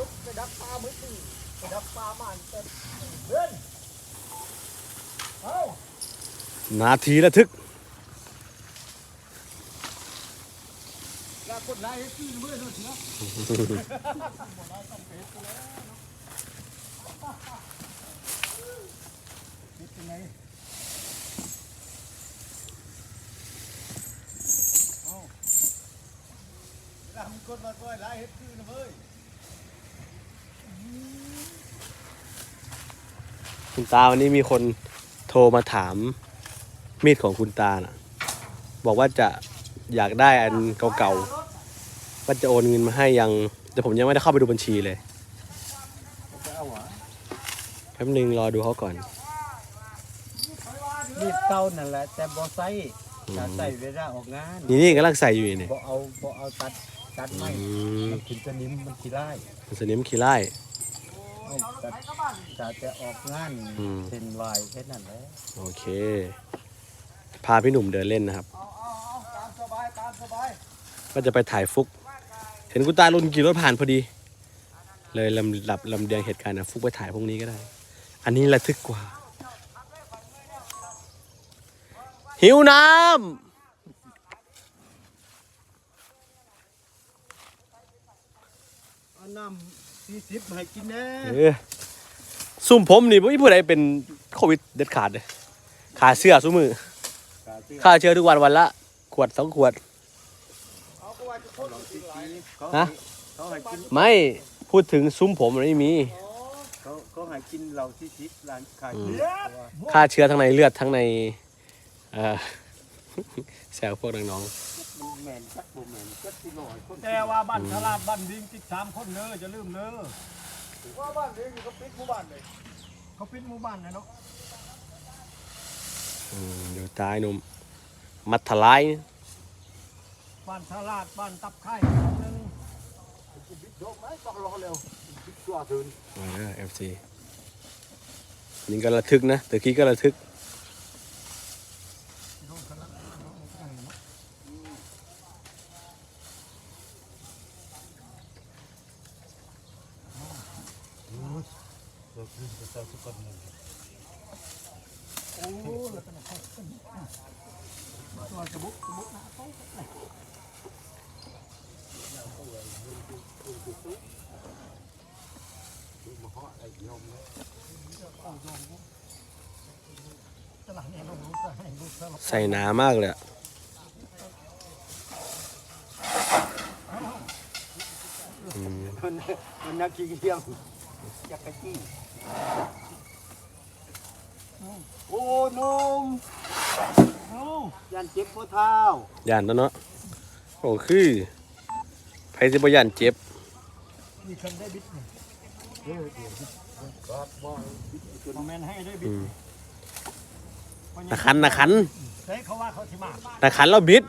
ลุกไปดักปลามือตีไปดักปลามันเป็นเพื่อนเอานาทีระทึกลากดไล่ให้ตีมือหน่อยเนาะคิดยังไงเอาลามกดมาก้อยไล่ให้ตีนะเว้ย คุณตาวันนี้มีคนโทรมาถามมีดของคุณตาน่ะ บอกว่าจะอยากได้อันเก่าๆว่าจะโอนเงินมาให้ยัง แต่ผมยังไม่ได้เข้าไปดูบัญชีเลยจะเอาหรอแป๊บนึงรอดูเขาก่อน รีบเก่านั่นแหละ แต่บ่ใส่อืจะมใส่เวลาออกงานนี่นี่กำลังใส่อยู่นี่บ่เอาบ่เอาตัดตัดไม้อืมมันกินสนิมมันขี้ไล่สนิมขี้ไล่เอาตัด จะจะออกงานอืมเป็นวายแค่นั้นแหละโอเค พาพี่หนุ่มเดินเล่นนะครับเอาเอาเอาตามสบายตามสบายก็จะไปถ่ายฟุก เห็นคุณตาลุนขี่รถผ่านพอดี เลยลำดับลำเลียงเหตุการณ์นะฟุกไปถ่ายพวกนี้ก็ได้ อันนี้ระทึกกว่า หิวน้เอาน้ำ สี่สิบมาให้กินแน่ำเออซุ่มผมนี่ไม่มีผู้ใดเป็นโควิดเด็ดขาดเลยขาเสื้อซุ้มือค่าเชื้อทุกวันวันละ ขวดสองขวดเอาก็ว่าจะพ่นเอาสิหลายเขาฮะ เขาให้กินไม่พูดถึงซุ้มผมมันไม่มี เขาเขาให้กินเหล้าสี่สิบร้านขายอืมเบียร์เพราะว่าค่าเชื้อทั้งในเลือดทั้งในเอ่อแซวพวกน้องมัน แม่นจักบ่แม่นจักสิร้อยคนแต่ว่าบ้านตลาดบ้านดิงติดสามคนเนอะจะลืมเนอะว่าบ้านดิงเขาปิดหมู่บ้านเลยเขาปิดหมู่บ้านเลยเนาะๆอืมอยู่ตายหนุ่มมัดทลายบ้านตลาดบ้านตับไข่คนหนึงบิดโดกไหมต้องรอเร็วบิดตัวถึงเอฟซีนี่ก็ระทึกนะตะกี้ก็ระทึก โอ้แล้วเป็นอะไร ตัวจะบุกบุกนะเขาตลาดเนี่ยเรารู้จะให้ลูกสาวใส่หนามากเลยอะอืมมันมันนักขี้เกียจจักรจี้โอ้นม ยันเจ็บหัวเท้าย่านตัวเนาะโอ้คือไผสิบ่ย่านเจ็บมีคนได้บิดนี่เดี๋ยวเดี๋ยวครับบ่บิดจนคอมเมนต์ให้ได้บิอืดมนาคันนาคันเฮ้ยเขาว่าเขาสิมานาคันเราบิด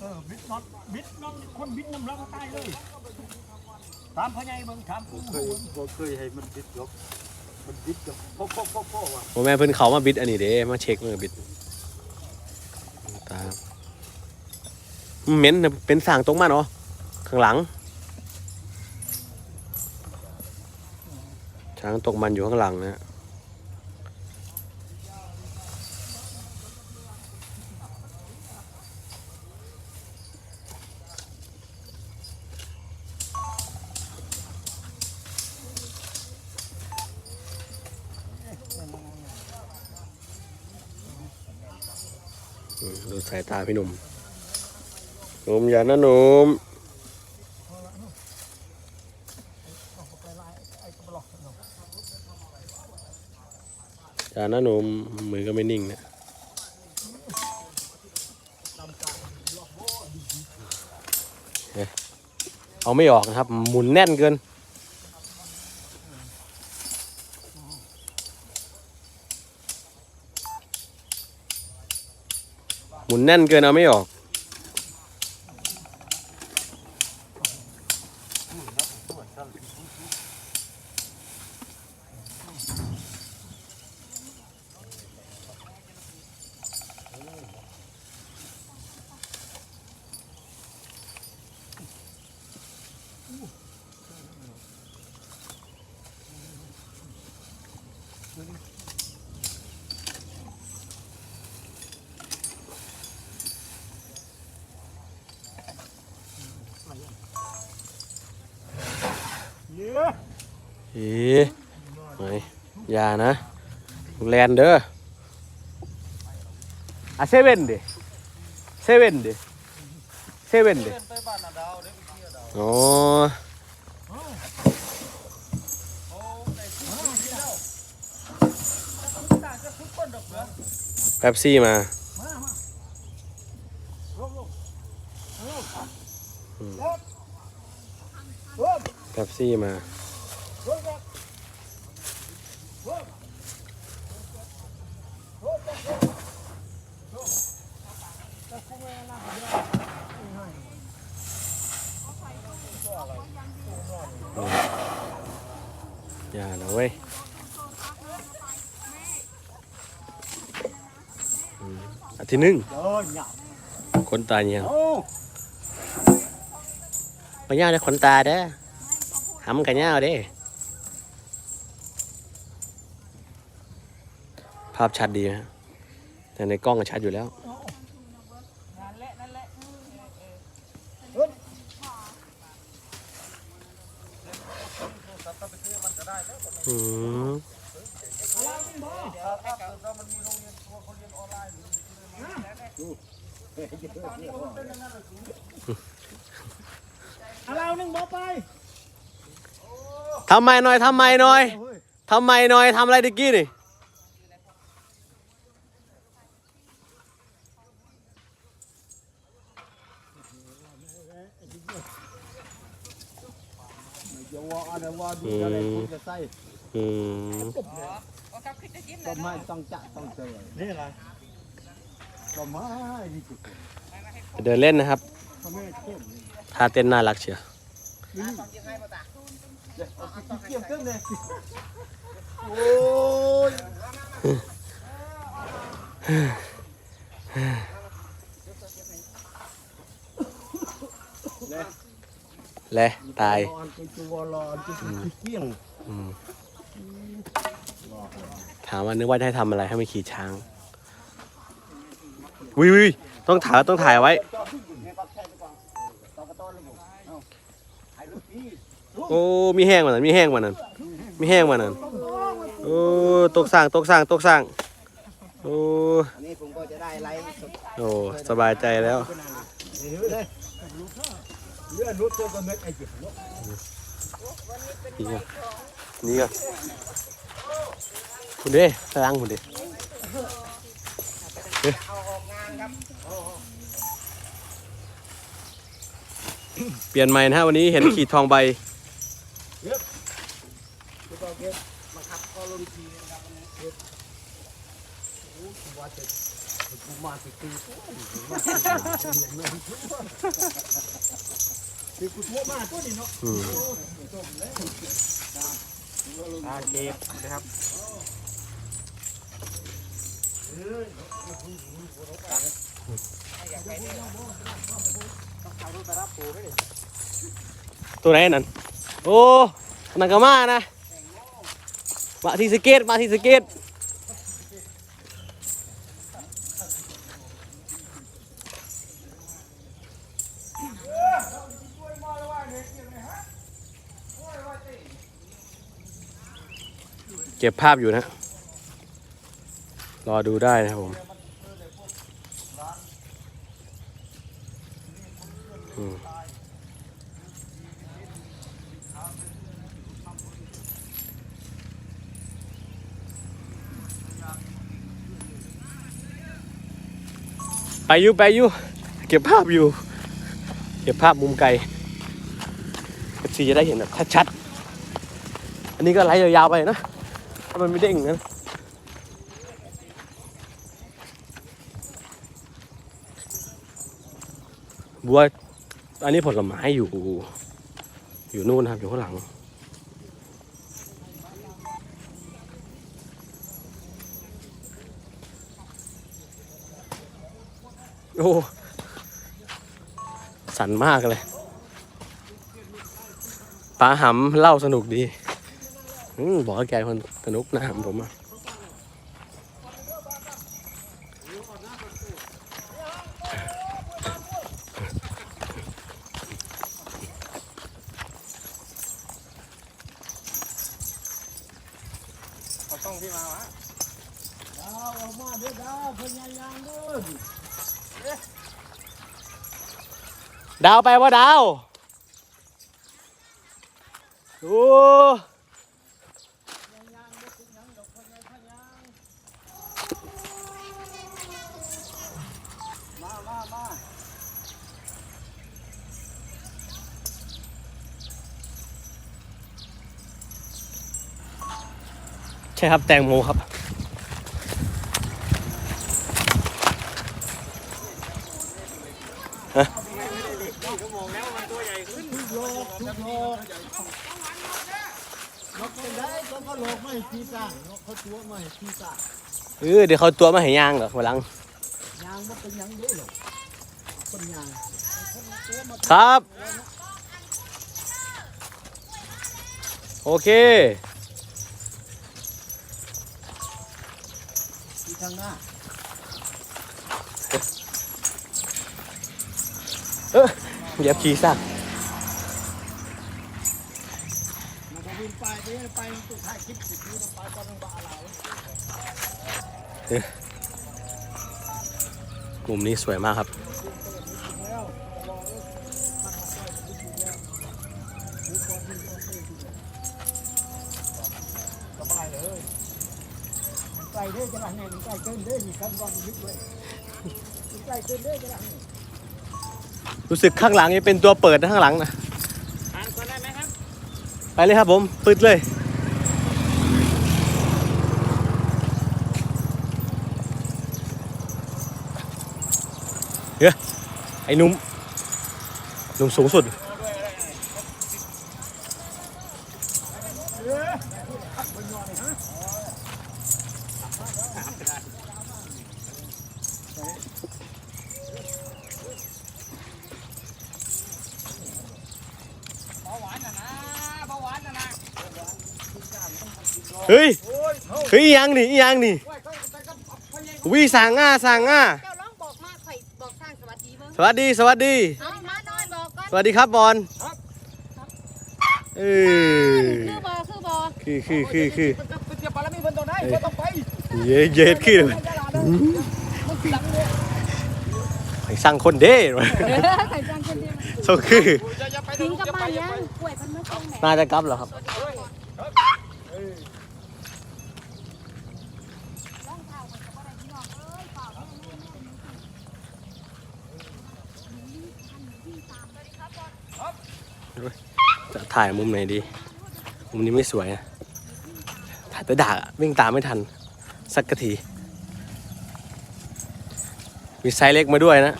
เออบิดน็อตบิดน็อตคนบิดน้ำลังตายเลยตามพญายเบิ่งถามกูเคยบ่เคยให้มันบิดหรอกมันบิดกับพ่อพ่อพ่อพ่อว่ะบ่แม่นเพิ่นเขามาบิดอันนี้เด้มาเช็คมือบิดตามมัน เหม็นเป็นสางตรงมาเนาะข้างหลัง ช้างตกมันอยู่ข้างหลังนะดูสายตาพี่หนุ่ม หนุ่มอย่านะหนุ่มอย่านะหนุ่มมือก็ไม่นิ่งนะเอ๊ะเอาไม่ออกนะครับ หมุนแน่นเกินหมุนแน่นเกินเอาไม่ออก เอ๊ะไม่อย่านะแลนเด้ออะเซเว่นดิเซเว่นดิเซเว่นดิไปบ้านนาดาวเด้ไปเที่ยวดาวอ๋อโอ้ได้ที่ที่แล้วต่างจะทุกคนดอกเหรอแป๊บซี่มามามาลงลงลงอืมลงลงแป๊บซี่มา ลงลงลงลงลงแต่กูไม่น่าจะได้ให้ อย่านะเว้ยอืมอา ทิตย์หนึงคนตายเนี่ยงโอ้ไปย่างในขนตาเด้อหำกันย่าเด้ภาพชัดดีนะแต่ในกล้องก็ชัดอยู่แล้วอืม เอาเราหนึ่งบอไปทำไมหน่อยทำไมหน่อยเฮ้ยทำไมหน่อยทำอะไรตะกี้นี่เดี๋ยวว่าอะไรว่าดูอะไรคุณจะใส่อืมก็ไม่ต้องจะต้องเจอนี่อะไร ก็ม่ดีจุดเดินเล่นนะครับเขาไม่เข้มท่าเต้นน่ารักเชียวเดี๋ยวเอาเที่ยวเครื่องเลยโอ้ยแหละตายรอนเป็นตัวรอนเป็นเกี่ยงอืมถามว่านึกว่าจะให้ทำอะไรให้ไม่ขี่ช้าง วิวต้องถ่ายต้องถ่ายไว้ โอ้มีแห้งมานั่นมีแห้งมานั่นมีแห้งมานั่นโอ้ตกสร้างตกสร้างตกสร้างโอ้นนี้ผมก็จะได้ไลฟ์สดโอ้สบายใจแล้วนี่ก็นี่ก็คุณเด้พลังคุณเด้ เปลี่ยนใหม่นะฮะวันนี้เห็นขีดทองใบคือตอนเก็บมาขับก็ลงทีนะครับเก็บโอ้ผมว่าจะผมมาสิตีตัวคือกูทั่วมาตัวนี้เนาะอืมอ่าเก็บนะครับ ตัวไหนนั่น โอ้นังกามานะ มาที่สเก็ตมาที่สเก็ตเก็บภาพอยู่นะ รอดูได้นะครับผมไปอยู่ไปอยู่เก็บภาพอยู่ เก็บภาพมุมไกลเอฟซีจะได้เห็นแบบชัดๆอันนี้ก็ไล่ยาวๆไปนะถ้ามันไม่เด้งนะ บัวอันนี้ผลไม้อยู่ อยู่นู่นนะครับ อยู่ข้างหลัง โอ้สันมากเลยปลาหำเล่าสนุกดีอบอกแกคนสนุกนะหำผมอะ องพี่มาวะ ดาวออกมาเดาวไปว่าดาวโอ้ใช่ครับแตงโมครับ ก็มองแล้วมันตัวใหญ่ขึ้น ทุกโลกทุกโลกนกเป็นได้ก็ก็โลกไม่ขี้ สร้างนกเขาตัวไม่ขี้สร้างเออเดี๋ยวเขาตัวมาให้ย่างเหรอวันหลังยางมันเป็นหยังเด้อหรอกคนยางครับ โอเค ที่ทางหน้าเออเหยียบขี้ซาก มันก็วิ่งไปเด้อไปตุกท้ายคลิปสิบนี้มันไปก็ต้องบ้าอะไรกลุ่มนี้สวยมากครับแล้วรอเออมันมาใกล้ถึกคนที่ต้องเต้นสบายเลยมันใกลเด้จะหลังไงมันใกลเกินเด้นี่ครับวามันลึกเลยมันใกลเกินเด้จะหลังนี่รู้สึกข้างหลังจะเป็นตัวเปิดนะข้างหลังนะ อ่านคนได้ไหมครับ ไปเลยครับผมปึดเลยเฮ้ยไอ้นุ่มนุ่มสูงสุด เบาหวานนะนะเบาหวานนะนะ เฮ้ยเฮ้ยอีหยังนี่อีหยังนี่วิสางง่าสางง่าเจ้าร้องบอกมาข่อยบอกสร้างสวัสดีเบิ่งสวัสดีสวัสดี เอามาหน่อยบอกก่อนสวัสดีครับบอลเออคือบ่คือบ่คือคือคือคือมันจะเป็นเจ้าปลาแล้วมีเพิ่นตัวไหนเพิ่นต้องไปเย็ดเย็ดขึ้นไปสร้างคนเด้ใส่จังคนเดียวโซคือจะจะไปทิ้งจะกับไปบ้านจะยังไปป่วยพันมาส่งแหม่น่าจะกลับเหรอครับ ร้องเท้าคนก็บ่ได้พี่น้องเอ้ยเปล่าแม่แม่แม่หนูสิ จะถ่ายมุมไหนดี มุมนี้ไม่สวยอะถ่ายแต่ด่าวิ่งตามไม่ทัน สักกะที มีไซส์เล็กมาด้วยนะ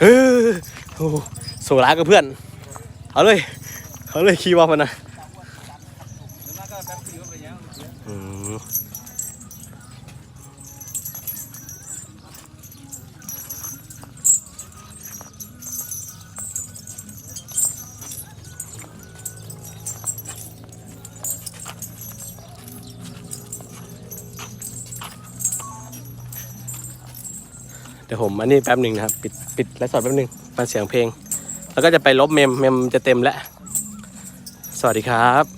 เฮ้ยโอ้โหโซล่ากับเพื่อน เอาเลย เอาเลยขี่ว่ามันนะ ดี๋ยวผมอันนี้แป๊บหนึ่งนะครับ ปิดปิดไลฟ์สดแป๊บหนึ่งฟังเสียงเพลง แล้วก็จะไปลบเมมเมมจะเต็มแล้ว สวัสดีครับ